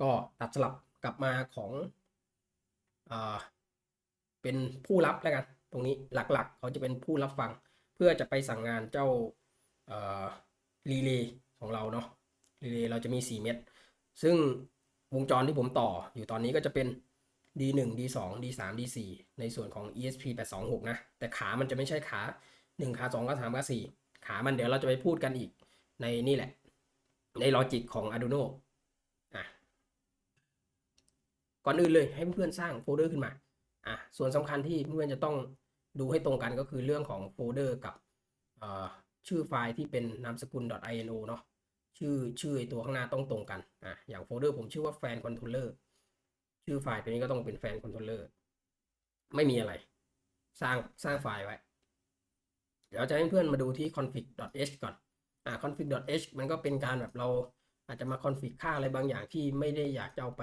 ก็ตัดสลับกลับมาของอเป็นผู้รับแล้วกัน ตรงนี้หลักๆ เขาจะเป็นผู้รับฟัง เพื่อจะไปสั่งงานเจ้ารีเลย์ของเราเนาะรีเลย์เราจะมี 4 เม็ดซึ่งวงจรที่ผมต่ออยู่ตอนนี้ก็จะเป็น D1 D2 D3 D4 ในส่วนของ ESP 826นะ แต่ขามันจะไม่ใช่ขา 1 ขา 2 ขา 3 ขา 4 ขามันเดี๋ยวเราจะไปพูดกันอีกในนี่แหละ ในลอจิกของ Arduino อะ ก่อนอื่นเลยให้เพื่อนๆสร้างโฟลเดอร์ขึ้นมาอะส่วนสำคัญที่เพื่อนๆจะต้องดูให้ตรงกันก็คือเรื่องของโฟลเดอร์กับชื่อไฟล์ที่เป็นนามสกุล .ino เนาะชื่อชื่อตัวข้างหน้าต้องตรงกันอะอย่างโฟลเดอร์ผมชื่อว่า fan controller ชื่อไฟล์ตัวนี้ก็ต้องเป็น fan controller ไม่มีอะไร สร้างสร้างไฟล์ไว้ เดี๋ยวจะให้เพื่อนมาดูที่ config.h ก่อนอ่า config.h มันก็เป็นการแบบเราอาจจะมา config ค่าอะไรบางอย่างที่ไม่ได้อยากจะเอาไป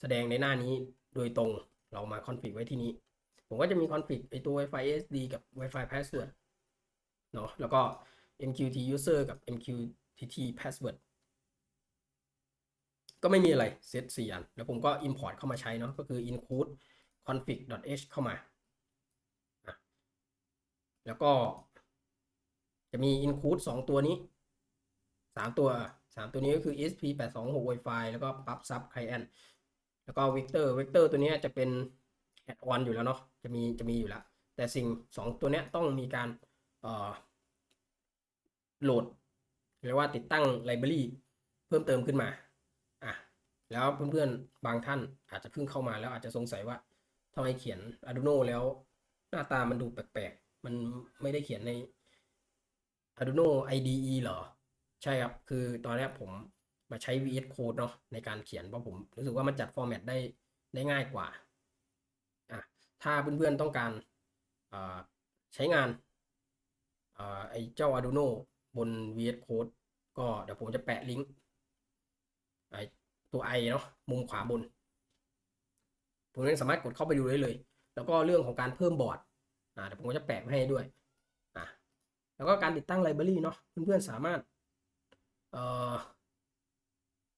แสดงในหน้านี้โดยตรงเรามา config ไว้ที่นี้ ผมก็จะมี config ไอตัว Wi-Fi SD กับ Wi-Fi password เนาะแล้วก็ MQT user กับ MQTT password ก็ไม่มีอะไรเซตสี่อัน แล้วผมก็ import เข้ามาใช้เนาะก็คือ include config.h เข้ามา แล้วก็จะมี include 2 ตัวนี้ 3 ตัว 3 ตัวนี้ก็คือ sp 826 Wi-Fi แล้วก็ pub sub client แล้วก็ Vector Vector ตัวนี้จะเป็น add on อยู่แล้วเนาะจะมีจะมีอยู่แล้ว แต่สิ่ง 2 ตัวนี้ต้องมีการโหลดเรียกว่าติดตั้ง library เพิ่มเติมขึ้นมาอะแล้วเพื่อนๆ บางท่านอาจจะเพิ่งเข้ามาแล้วอาจจะสงสัยว่าทำไมเขียน Arduino แล้วหน้าตามันดูแปลกๆ มันไม่ได้เขียนใน Arduino IDE เหรอ ใช่ครับ คือตอนแรกผม มาใช้ VS Code เนาะในการเขียนเพราะผมรู้สึกว่ามันจัดฟอร์แมตได้ได้ง่ายกว่าอะถ้าเพื่อนๆต้องการใช้งานไอ้เจ้า Arduino บน VS Code ก็เดี๋ยวผมจะแปะลิงก์ไอ้ตัว i เนาะมุมขวาบนผมนั้นสามารถกดเข้าไปดูได้เลย แล้วก็เรื่องของการเพิ่มบอร์ดอ่าเดี๋ยวผมก็จะแปะมาให้ด้วยอะแล้วก็การติดตั้งไลบรารีเนาะเพื่อนๆสามารถเอ่อ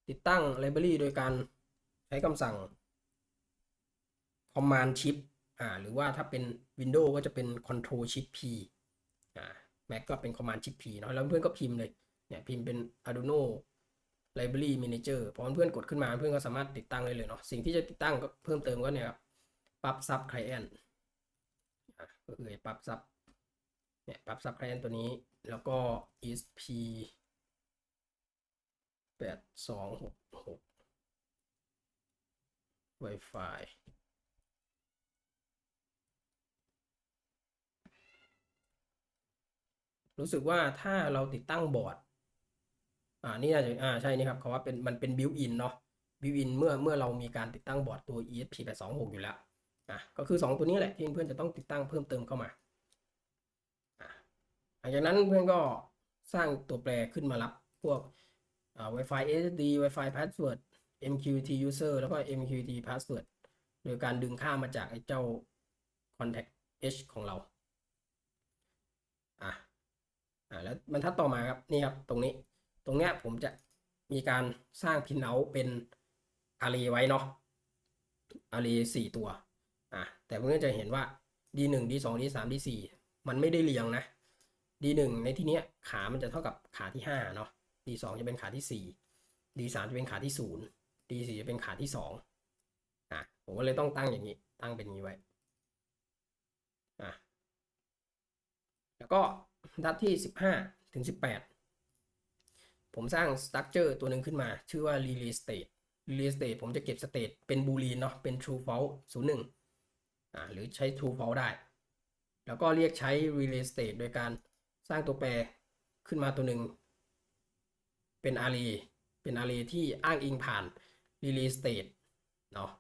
ติดตั้งไลบรารีโดยการใช้คำสั่ง command shift อ่าหรือว่าถ้าเป็น Windows ก็จะเป็น control shift p อ่า Mac ก็เป็น command shift p เนาะแล้วเพื่อนก็พิมพ์เลยเนี่ยพิมพ์เป็น Arduino Library Manager พอเพื่อนกดขึ้นมาเพื่อนก็สามารถติดตั้งได้เลยเนาะสิ่งที่จะติดตั้งก็เพิ่มเติมก็เนี่ยครับปั๊บซับ client อะก็คือปั๊บซับเนี่ยปั๊บซับ client ตัวนี้ แล้วก็ esp แปดสองหกหก Wi-Fi รู้สึกว่าถ้าเราติดตั้งบอร์ด อ่า นี่น่าจะ อ่า ใช่นี่ครับเขาว่าเป็น มันเป็นบิวอินเนาะ บิวอินเมื่อ เมื่อเรามีการติดตั้งบอร์ดตัว ESP 826 อยู่แล้ว อะ ก็คือ 2 ตัวนี้แหละที่เพื่อนจะต้องติดตั้งเพิ่มเติมเข้ามาอะหลังจากนั้นเพื่อนก็สร้างตัวแปรขึ้นมารับพวก อ่า Wi-Fi SSD Wi-Fi password MQTT user แล้วก็ MQTT password โดยการดึงค่ามาจากไอ้เจ้า contact h ของเรา อะ อ่าแล้วบรรทัดต่อมาครับนี่ครับตรงนี้ ตรงเนี้ยผมจะมีการสร้างพินเอาเป็นอารีไว้เนาะอารีสี่ตัว อะ แต่เพื่อนจะเห็นว่า D1 D2 D3 D4 มันไม่ได้เรียงนะ D1 ในที่เนี้ยขามันจะเท่ากับขาที่ห้าเนาะ D2 จะเป็นขาที่สี่ D3 จะเป็นขาที่ศูนย์ D4 จะเป็นขาที่สองอะผมก็เลยต้องตั้งอย่างนี้ ตั้งเป็นนี้ไว้อะแล้วก็ดัดที่สิบห้าถึงสิบแปดผมสร้าง structure ตัวหนึ่งขึ้นมา ชื่อว่า relay state relay state ผมจะเก็บ state เป็น boolean เนาะเป็น true false 0 1อ่าหรือใช้ true false ได้ แล้วก็เรียกใช้ relay state โดยการสร้างตัวแปรขึ้นมาตัวหนึ่ง เป็น array เป็น array ที่อ้างอิงผ่าน relay state เนาะ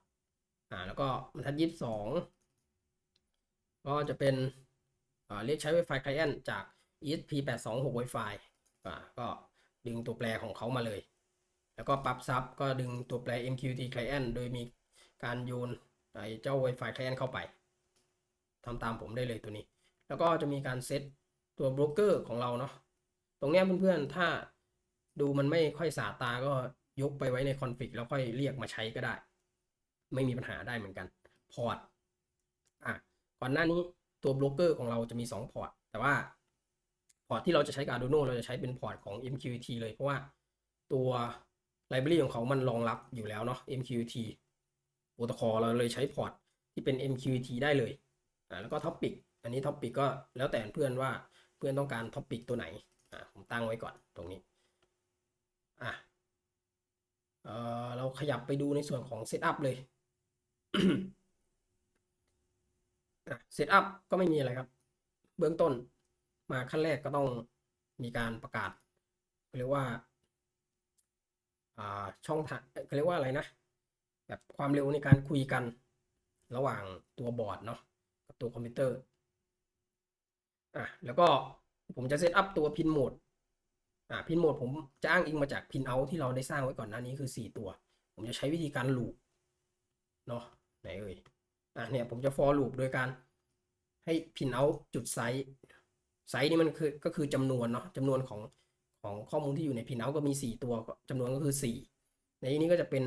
อ่าแล้วก็บรรทัดยี่สิบสองก็จะเป็นเรียกใช้ Wi-Fi client จาก ESP 826 Wi-Fi อ่าก็ดึงตัวแปรของเขามาเลย แล้วก็ปรับซับก็ดึงตัวแปร MQTT client โดยมีการโยนไอ้เจ้า Wi-Fi client เข้าไปทำตามผมได้เลยตัวนี้ แล้วก็จะมีการเซตตัวโบรกเกอร์ของเราเนาะตรงเนี้ยเพื่อนๆ ถ้า ดูมันไม่ค่อยสาตาก็ยกไปไว้ในคอนฟิกแล้วค่อยเรียกมาใช้ก็ได้ ไม่มีปัญหาได้เหมือนกัน พอร์ตอะก่อนหน้านี้ตัวบล็อกเกอร์ของเราจะมี 2 พอร์ต แต่ว่า พอร์ตที่เราจะใช้กับ Arduino เราจะใช้เป็นพอร์ตของ MQTT เลย เพราะว่าตัวไลบรารีของเขามันรองรับอยู่แล้วเนาะ MQTT โปรโตคอลเราเลยใช้พอร์ตที่เป็น MQTT ได้เลยอ่าแล้วก็ท็อปิกอันนี้ท็อปิกก็แล้วแต่เพื่อนว่าเพื่อนต้องการท็อปิกตัวไหนอ่าผมตั้งไว้ก่อนตรงนี้ อะเออเราขยับไปดูในส่วนของเซตอัพเลยเซตอัพก็ไม่มีอะไรครับ เบื้องต้นมาขั้นแรกก็ต้องมีการประกาศเรียกว่าอ่าช่องทางเขาเรียกว่าอะไรนะ แบบความเร็วในการคุยกันระหว่างตัวบอร์ดเนาะกับตัวคอมพิวเตอร์อะแล้วก็ผมจะเซตอัพตัวพินโหมด อ่าพินโหมดผมจะอ้างอิงมาจากพินเอาที่เราได้สร้างไว้ก่อนหน้านี้คือ 4 ตัว ผมจะใช้วิธีการลูปเนาะไหนเอ่ยอะเนี่ยผมจะ for loop โดยการให้พินเอาจุดไซส์ไซส์นี่มันคือก็คือจำนวนเนาะจำนวนของของข้อมูลที่อยู่ในพินเอาก็มี 4 ตัวจำนวนก็คือ 4 ในนี้ก็จะเป็น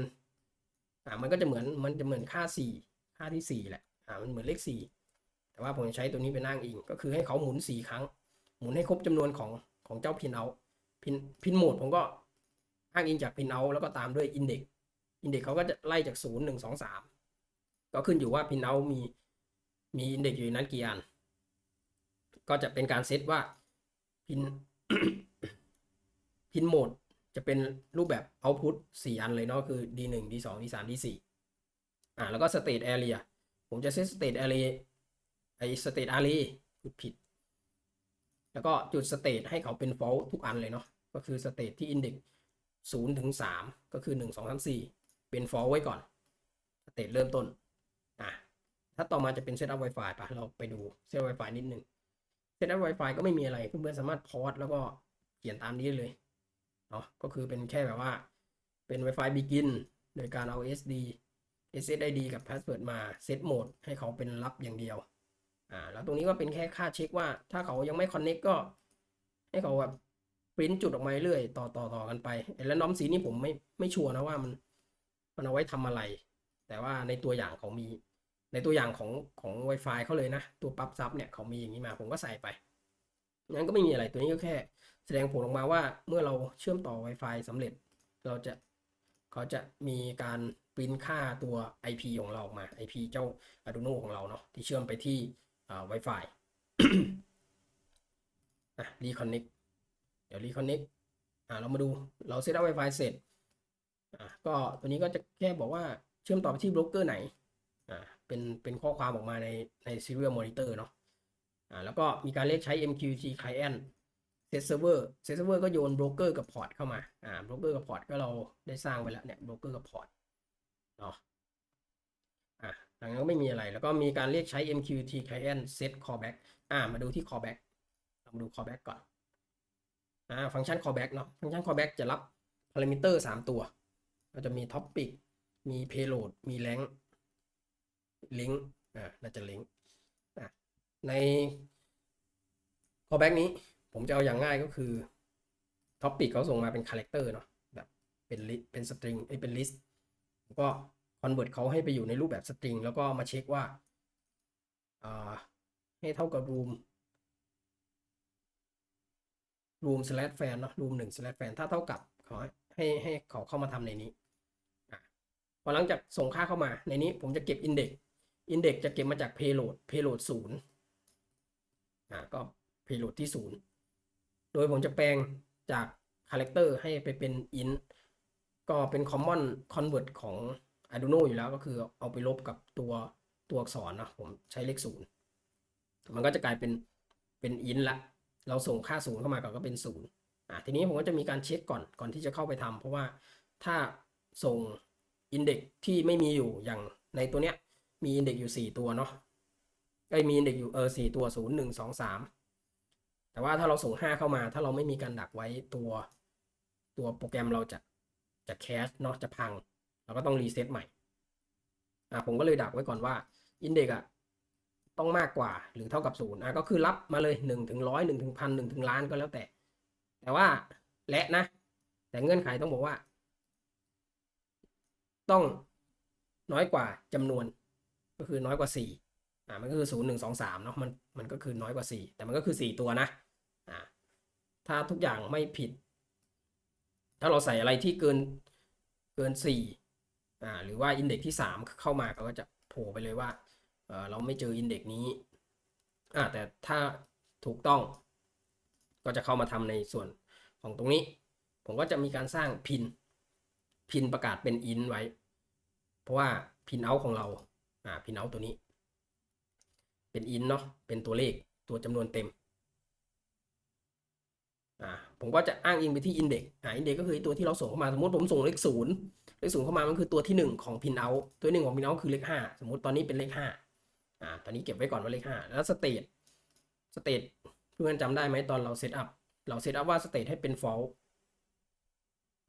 อ่ามันก็จะเหมือนมันจะเหมือนค่า 4 ค่าที่ 4 แหละอ่ามันเหมือนเลข 4 แต่ว่าผมจะใช้ตัวนี้เป็นอ้างอิง ก็คือให้เขาหมุน 4 ครั้ง หมุนให้ครบจำนวนของของเจ้าพินเอา พินพินโหมดผมก็อ้างอิงจากพินเอาแล้วก็ตามด้วยอินเด็กอินเด็กเขาก็จะไล่จาก0 1 2 3ก็ขึ้นอยู่ว่าพินเอามีมีอินเด็กอยู่นั้นกี่อัน ก็จะเป็นการเซตว่าพินพินโหมดจะเป็นรูปแบบ output 4 อันเลยเนาะคือ d1 d2 d3 d4 อ่าแล้วก็ state area ผมจะเซต state area ไอ state array พูดผิด แล้วก็จุด state ให้เขาเป็น false ทุกอันเลยเนาะก็คือ state ที่ index 0ถึง3ก็คือ 1 2 3 4 เป็น false ไว้ก่อน state เริ่มต้นอะถ้าต่อมาจะเป็น setup Wi-Fi ปะเราไปดู setup Wi-Fi นิดนึง setup Wi-Fi ก็ไม่มีอะไรเพื่อนๆสามารถพอร์ตแล้วก็เขียนตามนี้เลยเนาะก็คือเป็นแค่แบบว่าเป็น Wi-Fi begin โดยการเอา SD SSID กับ password มาเซตโหมดให้เขาเป็นรับอย่างเดียว อ่าแล้วตรงนี้ก็เป็นแค่ค่าเช็คว่า ถ้าเขายังไม่ connect ก็ ให้เขาแบบปริ้นจุดออกมาเรื่อยต่อต่อต่อกันไปแล้วน้อมสีนี่ผมไม่ไม่ชัวร์นะว่ามันมันเอาไว้ทำอะไร แต่ว่าในตัวอย่างเขามี ในตัวอย่างของของ Wi-Fi เขาเลยนะ ตัวปั๊บซับเนี่ยเขามีอย่างนี้มาผมก็ใส่ไปงั้นก็ไม่มีอะไรตัวนี้ก็แค่ แสดงผลออกมาว่าเมื่อเราเชื่อมต่อ Wi-Fi สำเร็จ เราจะเขาจะมีการปริ้นค่าตัว IP ของเราออกมา IP เจ้า Arduino ของเราเนาะที่เชื่อมไปที่ Wi-Fi อะ reconnect เดี๋ยว reconnect อ่าเรามาดูเราเซตอัพ Wi-Fi เสร็จอ่าก็ตัวนี้ก็จะแค่บอกว่าเชื่อมต่อไปที่โบรกเกอร์ไหนอ่าเป็นเป็นข้อความออกมาในใน serial monitor เนาะอ่าแล้วก็มีการเรียกใช้ MQTT client set server set server ก็โยนโบรกเกอร์กับพอร์ตเข้ามาอ่าโบรกเกอร์กับพอร์ตก็เราได้สร้างไปแล้วเนี่ยโบรกเกอร์กับพอร์ตเนาะ หลังนั้นก็ไม่มีอะไร แล้วก็มีการเรียกใช้ MQTT client set callback อ่า มาดูที่ callback เรามาดู callback ก่อน อ่า ฟังก์ชัน callback เนาะ ฟังก์ชัน callback จะรับ parameter 3ตัว ก็จะมี topic มี payload มี length link อ่า น่าจะ link อะใน callback นี้ผมจะเอาอย่างง่ายก็คือ topic เขาส่งมาเป็น character เนาะ แบบเป็น list เป็น string เอ้ยเป็น list ก็ convert เขาให้ไปอยู่ในรูปแบบ string แล้วก็มาเช็คว่าให้เท่ากับ room room slash fan เนาะ room หนึ่ง slash fan ถ้าเท่ากับขอให้ให้เขาเข้ามาทำในนี้พอหลังจากส่งค่าเข้ามา ในนี้ผมจะเก็บ index index จะเก็บมาจาก payload payload ศูนย์อะก็ payload ที่ศูนย์โดยผมจะแปลงจาก character ให้ไปเป็น int ก็เป็น common convert ของ Arduino อยู่แล้วก็คือเอาไปลบกับตัวตัวอักษรเนาะผมใช้เลขศูนย์มันก็จะกลายเป็นเป็น int ละ เราส่งค่าศูนย์เข้ามาก่อนก็เป็นศูนย์อะทีนี้ผมก็จะมีการเช็คก่อนก่อนที่จะเข้าไปทำเพราะว่าถ้าส่งอินเด็กที่ไม่มีอยู่อย่างในตัวเนี้ยมีอินเด็กอยู่ 4 ตัวเนาะไอ้มีอินเด็กอยู่เออ4ตัว 0 1 2 3 แต่ว่าถ้าเราส่ง 5 เข้ามา ถ้าเราไม่มีการดักไว้ตัวตัวโปรแกรมเราจะจะแคชเนาะจะพัง เราก็ต้องรีเซ็ตใหม่อะผมก็เลยดักไว้ก่อนว่าอินเด็กอะต้องมากกว่าหรือเท่ากับศูนย์อะก็คือรับมาเลยหนึ่งถึงร้อยหนึ่งถึงพันหนึ่งถึงล้านก็แล้วแต่ แต่ว่าและนะ แต่เงื่อนไขต้องบอกว่า ต้องน้อยกว่าจำนวนก็คือน้อยกว่าสี่อ่ามันก็คือศูนย์หนึ่งสองสามเนาะมันมันก็คือน้อยกว่าสี่แต่มันก็คือสี่ตัวนะอ่าถ้าทุกอย่างไม่ผิด ถ้าเราใส่อะไรที่เกินเกินสี่ อ่าหรือว่าอินเด็กที่สามเข้ามาเขาก็จะโผล่ไปเลยว่าเออเราไม่เจออินเด็กนี้อ่าแต่ถ้าถูกต้องก็จะเข้ามาทำในส่วนของตรงนี้ ผมก็จะมีการสร้างพิน พินประกาศเป็นอินไว้ เพราะว่าพินเอาของเราอ่าพินเอาตัวนี้ เป็นอินเนาะเป็นตัวเลขตัวจำนวนเต็มอ่าผมก็จะอ้างอิงไปที่อินเด็กอ่าอินเด็กก็คือตัวที่เราส่งเข้ามาสมมติผมส่งเลขศูนย์ เลขศูนย์เข้ามามันคือตัวที่หนึ่งของพินเอาตัวหนึ่งของพินเอาคือเลขห้าสมมติตอนนี้เป็นเลขห้าอ่าตอนนี้เก็บไว้ก่อนว่าเลขห้าแล้วสเตตสเตตเพื่อนจำได้ไหมตอนเราเซตอัพเราเซตอัพว่าสเตตให้เป็น false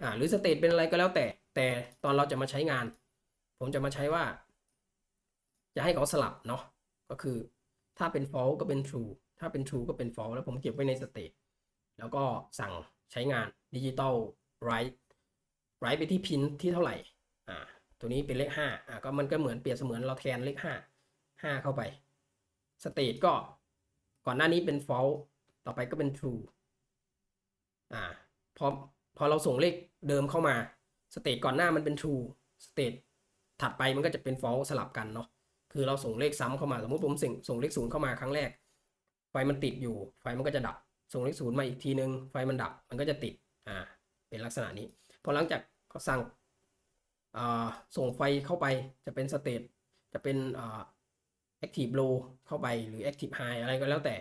อ่าหรือสเตตเป็นอะไรก็แล้วแต่ แต่ตอนเราจะมาใช้งาน ผมจะมาใช้ว่า จะให้เขาสลับเนาะก็คือถ้าเป็น false ก็เป็น true ถ้าเป็น true ก็เป็น false แล้วผมเก็บไว้ในสเตตแล้วก็สั่งใช้งานดิจิตอล write write ไปที่พินที่เท่าไหร่อ่าตัวนี้เป็นเลขห้าอ่าก็มันก็เหมือนเปรียบเสมือนเราแทนเลขห้าห้าเข้าไปสเตตก็ก่อนหน้านี้เป็น false ต่อไปก็เป็น true อ่าพอพอเราส่งเลขเดิมเข้ามาสเตตก่อนหน้ามันเป็น true สเตตถัดไปมันก็จะเป็น false สลับกันเนาะคือเราส่งเลขซ้ำเข้ามาสมมติผมส่งส่งเลขศูนย์เข้ามาครั้งแรก ไฟมันติดอยู่ ไฟมันก็จะดับ ส่งเลขศูนย์มาอีกทีนึง ไฟมันดับมันก็จะติดอ่าเป็นลักษณะนี้พอหลังจาก เขาสั่งส่งไฟเข้าไปจะเป็นสเตตจะเป็นอ่า active low เข้าไปหรือ active high อะไรก็แล้วแต่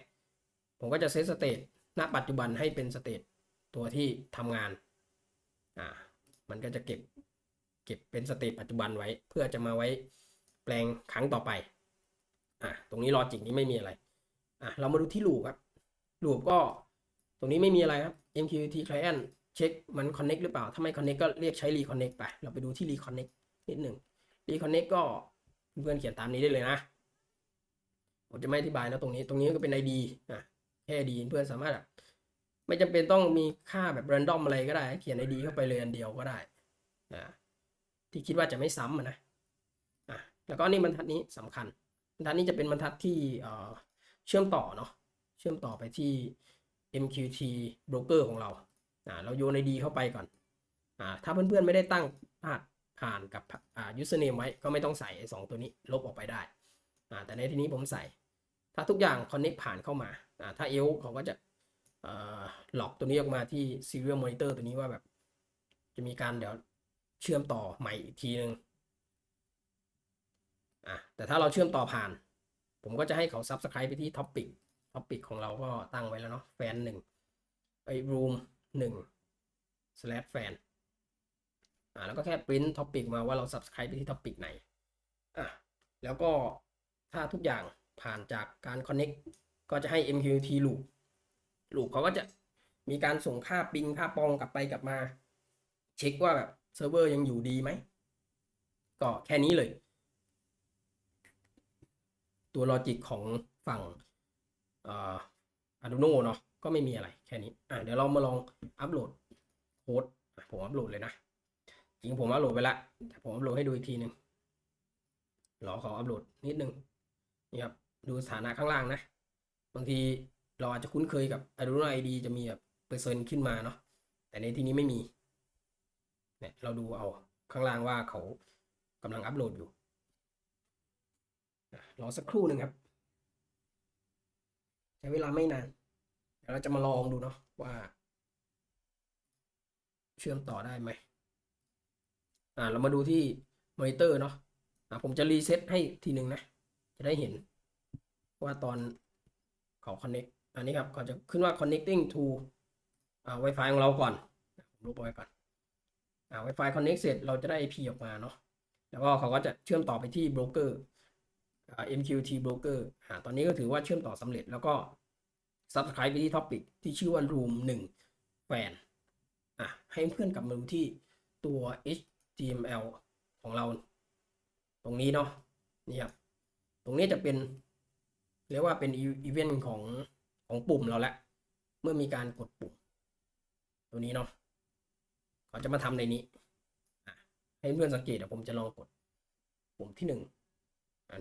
ผมก็จะเซตสเตตณปัจจุบันให้เป็นสเตตตัวที่ทำงานอ่ามันก็จะเก็บเก็บเป็นสเตตปัจจุบันไว้ เพื่อจะมาไว้แปลงครั้งต่อไปอะตรงนี้ลอจิกนี้ไม่มีอะไรอะเรามาดูที่ลูปครับลูปก็ตรงนี้ไม่มีอะไรครับ MQTT client เช็คมัน connect หรือเปล่า ถ้าไม่ connect ก็เรียกใช้ reconnect ไป เราไปดูที่ reconnect นิดหนึ่ง reconnect ก็เพื่อนเขียนตามนี้ได้เลยนะ ผมจะไม่อธิบายนะตรงนี้ ตรงนี้ก็เป็น ID อะแค่ ID เพื่อนสามารถแบบไม่จำเป็นต้องมีค่าแบบ random อะไรก็ได้ เขียน ID เข้าไปเลยอันเดียวก็ได้อ่าที่คิดว่าจะไม่ซ้ำนะอะแล้วก็นี่บรรทัดนี้สำคัญบรรทัดนี้จะเป็นบรรทัดที่เอ่อเชื่อมต่อเนาะเชื่อมต่อไปที่ MQT broker ของเรา อ่าเราโยน ID เข้าไปก่อนอ่าถ้าเพื่อนๆไม่ได้ตั้งพาดผ่านกับอ่า username ไว้ก็ไม่ต้องใส่ไอ้สองตัวนี้ลบออกไปได้อ่าแต่ในที่นี้ผมใส่ ถ้าทุกอย่าง connect ผ่านเข้ามาอ่าถ้าเอลเขาก็จะหลอกตัวนี้ออกมาที่ serial monitor ตัวนี้ว่าแบบ จะมีการเดี๋ยวเชื่อมต่อใหม่อีกทีนึงอะแต่ถ้าเราเชื่อมต่อผ่าน ผมก็จะให้เขา subscribe ไปที่ topic topic ของเราก็ตั้งไว้แล้วเนาะแฟนหนึ่งไอ้ room หนึ่ง slash fan อ่าแล้วก็แค่ print topic มาว่าเรา subscribe ไปที่ topic ไหนอะแล้วก็ถ้าทุกอย่างผ่านจากการ connect ก็จะให้ MQTT loop loop เขาก็จะมีการส่งค่าปิงค่าปองกลับไปกลับมา เช็คว่าแบบเซิร์ฟเวอร์ยังอยู่ดีไหม ก็แค่นี้เลย ตัวลอจิกของฝั่งอ่อ Arduino เนาะ ก็ไม่มีอะไรแค่นี้อะเดี๋ยวเรามาลองอัปโหลดโค้ดผมอัปโหลดเลยนะจริงผมอัปโหลดไปละแต่ผมอัปโหลดให้ดูอีกทีหนึ่งรอเขาอัปโหลดนิดนึงนี่ครับดูสถานะข้างล่างนะ บางทีเราอาจจะคุ้นเคยกับ Arduino ID จะมีแบบเปอร์เซ็นต์ขึ้นมาเนาะแต่ในที่นี้ไม่มีเนี่ยเราดูเอาข้างล่างว่าเขากำลังอัปโหลดอยู่รอสักครู่หนึ่งครับ ใช้เวลาไม่นาน เดี๋ยวเราจะมาลองดูเนาะว่า เชื่อมต่อได้ไหมอ่าเรามาดูที่มอนิเตอร์เนาะอ่าผมจะรีเซ็ตให้ทีหนึ่งนะ จะได้เห็น ว่าตอนเขา connect อันนี้ครับเขาจะขึ้นว่า connecting to อ่า Wi-Fi ของเราก่อนผมลบไว้ก่อนอ่า Wi-Fi connect เสร็จเราจะได้ IP ออกมาเนาะแล้วก็เขาก็จะเชื่อมต่อไปที่โบรกเกอร์อ่า MQT broker อ่าตอนนี้ก็ถือว่าเชื่อมต่อสำเร็จแล้วก็ subscribe ไปที่ topic ที่ชื่อว่า room 1 fan อะให้เพื่อนกลับมาดูที่ตัว HTML ของเรา ตรงนี้เนาะนี่ครับตรงนี้จะเป็น เรียกว่าเป็นอีเวนต์ของของปุ่มเราแล้วเมื่อมีการกดปุ่ม ตัวนี้เนาะเขาจะมาทำในนี้ให้เพื่อนสังเกตเดี๋ยวผมจะลองกดปุ่มที่หนึ่ง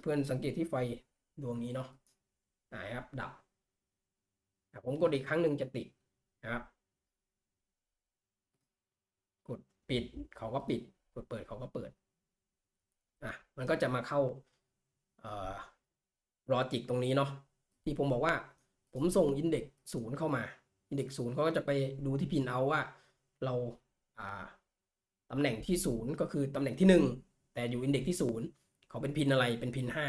เพื่อนสังเกตที่ไฟดวงนี้เนาะอ่าครับดับ ผมกดอีกครั้งหนึ่งจะติดนะครับ กดปิดเขาก็ปิด กดเปิดเขาก็เปิดอะมันก็จะมาเข้าเอ่อลอจิกตรงนี้เนาะที่ผมบอกว่า ผมส่งอินเด็กศูนย์เข้ามาอินเด็กศูนย์เขาก็จะไปดูที่พินเอาว่า เราอ่าตำแหน่งที่ศูนย์ก็คือตำแหน่งที่หนึ่งแต่อยู่อินเด็กที่ศูนย์เขาเป็นพินอะไรเป็นพินห้า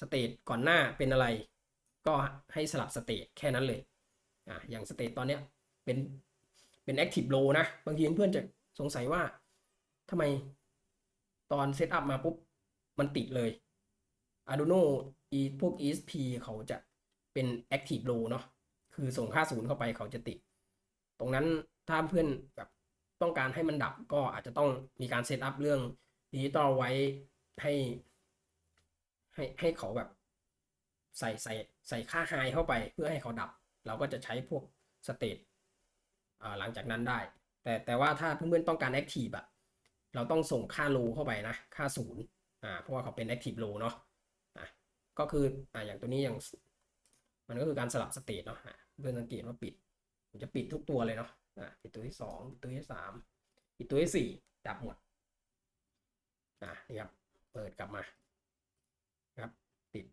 สเตตก่อนหน้าเป็นอะไร ก็ให้สลับสเตตแค่นั้นเลยอ่าอย่างสเตตตอนเนี้ยเป็นเป็น Active Low นะ บางทีเพื่อนจะสงสัยว่าทำไมตอนเซตอัพมาปุ๊บ มันติดเลย Arduino อีพวก ESP เขาจะเป็น Active Low เนาะคือส่งค่าศูนย์เข้าไปเขาจะติด ตรงนั้นถ้าเพื่อนแบบต้องการให้มันดับก็อาจจะต้องมีการเซตอัพเรื่องดิจิตอลไว้ให้ ให้ให้เขาแบบ ใส่ใส่ใส่ค่าไฮเข้าไปเพื่อให้เขาดับ เราก็จะใช้พวกสเตตหลังจากนั้นได้ แต่แต่ว่าถ้าเพื่อนๆต้องการ Active อะเราต้องส่งค่าโลเข้าไปนะ ค่าศูนย์อ่าเพราะว่าเขาเป็น Active Low เนาะอะก็คืออ่าอย่างตัวนี้อย่างมันก็คือการสลับสเตตเนาะอะเพื่อนสังเกตว่าปิดผมจะปิดทุกตัวเลยเนาะอะปิดตัวที่สองปิดตัวที่สามปิดตัวที่สี่ดับหมดอะนี่ครับเปิดกลับมาครับปิด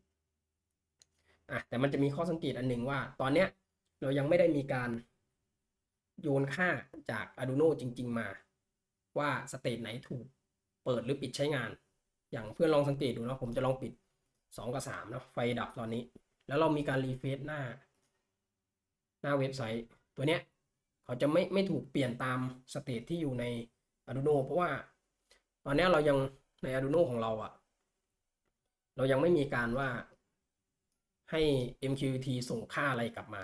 อะแต่มันจะมีข้อสังเกตอันหนึ่งว่า ตอนเนี้ยเรายังไม่ได้มีการโยนค่าจาก Arduino จริง ๆ มา ว่าสเตตไหนถูกเปิดหรือปิดใช้งาน อย่างเพื่อนลองสังเกตดูเนาะผมจะลองปิด 2 กับ3เนาะไฟดับตอนนี้ แล้วเรามีการรีเฟซหน้า หน้าเว็บไซต์ ตัวเนี้ยเขาจะไม่ไม่ถูกเปลี่ยนตามสเตตที่อยู่ใน Arduino เพราะว่า ตอนนี้เรายังใน Arduino ของเราอะเรายังไม่มีการว่า ให้ MQTT ส่งค่าอะไรกลับมา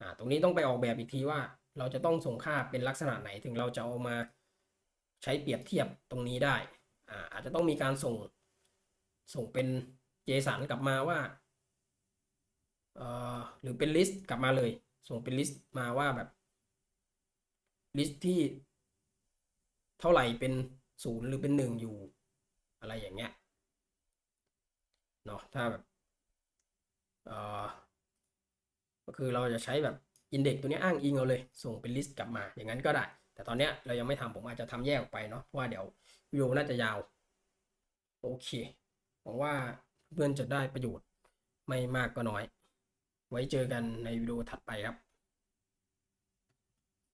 อ่าตรงนี้ต้องไปออกแบบอีกทีว่าเราจะต้องส่งค่าเป็นลักษณะไหนถึงเราจะเอามาใช้เปรียบเทียบตรงนี้ได้อ่าอาจจะต้องมีการส่งส่งเป็น JSON กลับมาว่าเอ่อหรือเป็นลิสต์กลับมาเลย ส่งเป็นลิสต์มาว่าแบบลิสต์ที่เท่าไหร่เป็นศูนย์หรือเป็นหนึ่งอยู่อะไรอย่างเงี้ยเนาะถ้าแบบ ก็คือเราจะใช้แบบอินเด็กตัวนี้อ้างอิงเอาเลย ส่งเป็นลิสต์กลับมา อย่างนั้นก็ได้ แต่ตอนนี้เรายังไม่ทำผมอาจจะทำแยกออกไปเนาะเพราะว่าเดี๋ยววิดีโอน่าจะยาว โอเคหวังว่าเพื่อนจะได้ประโยชน์ไม่มากก็น้อย ไว้เจอกันในวิดีโอถัดไปครับ